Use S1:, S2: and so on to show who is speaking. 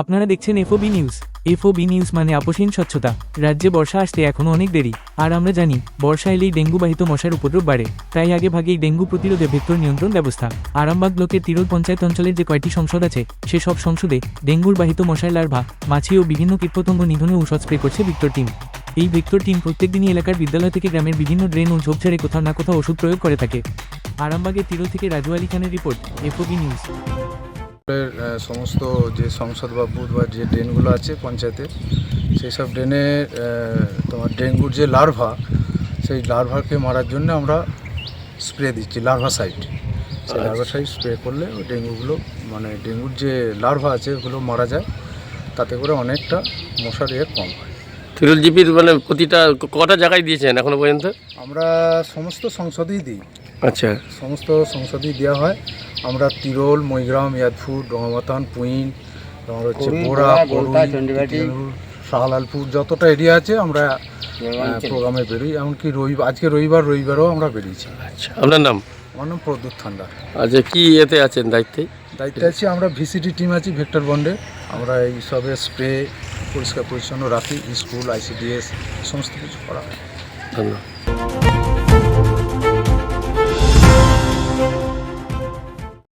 S1: আপনারা দেখছেন FOB news FOB news মানে আপসীন স্বচ্ছতা। রাজ্যে বর্ষা আসতে এখনও অনেক দেরি। আর আমরা জানি, বর্ষা এলেই ডেঙ্গুবাহিত মশার উপদ্রব বাড়ে। তাই আগে ভাগেই ডেঙ্গু প্রতিরোধে ভেক্টর নিয়ন্ত্রণ ব্যবস্থা। আরামবাগ ব্লকের তিরোল পঞ্চায়েত অঞ্চলের যে কয়টি সংসদ আছে সেসব সংসদে ডেঙ্গুর বাহিত মশার লার্ভা, মাছি ও বিভিন্ন কীটপতঙ্গ নিধনে ঔষধ স্প্রে করছে ভিক্টর টিম। এই ভেক্টর টিম প্রত্যেকদিনই এলাকার বিদ্যালয় থেকে গ্রামের বিভিন্ন ড্রেন ও ঝোপ ছেড়ে কোথাও না কোথাও ওষুধ প্রয়োগ করে থাকে। আরামবাগের তিরোল থেকে রাজু আলী খানের রিপোর্ট এফওবি নিউজ
S2: সমস্ত যে সংসদ বা বুথ বা যে ড্রেনগুলো আছে পঞ্চায়েতে সেই সব ড্রেনে তোমার ডেঙ্গুর যে লার্ভা সেই লার্ভাকে মারার জন্য আমরা স্প্রে দিচ্ছি লার্ভা সাইড সেই লার্ভা সাইড স্প্রে করলে ওই ডেঙ্গুগুলো মানে ডেঙ্গুর যে লার্ভা আছে ওগুলো মারা যায় তাতে করে অনেকটা মশার ইয়ে কম হয়।
S3: তিরুল জিপির মানে প্রতিটা কটা জায়গায় দিয়েছেন এখনও পর্যন্ত?
S2: আমরা সমস্ত সংসদেই দিই।
S3: আচ্ছা।
S2: সমস্ত সংসদেই দেওয়া হয়। আমরা তিরোল মইগ্রাম ইয়াদপুর রঙমাতান পুইন তোমার হচ্ছে বোরা শাহলালপুর যতটা এরিয়া আছে আমরা প্রোগ্রামে বেরোই। এমনকি রবিবার আজকে রবিবার রবিবারও আমরা বেরিয়েছি।
S3: আচ্ছা আপনার নাম?
S2: আমার নাম প্রদ্যুৎ ঠান্ডা
S3: আচ্ছা কি এতে আছেন দায়িত্বে?
S2: দায়িত্বে আছি আমরা ভিসিটি টিম আছি ভেক্টর বন্ডে। আমরা এই সবে স্প্রে পরিষ্কার পরিচ্ছন্ন রাখি স্কুল আইসিডিএস সমস্ত কিছু করা হয়।
S3: ধন্যবাদ।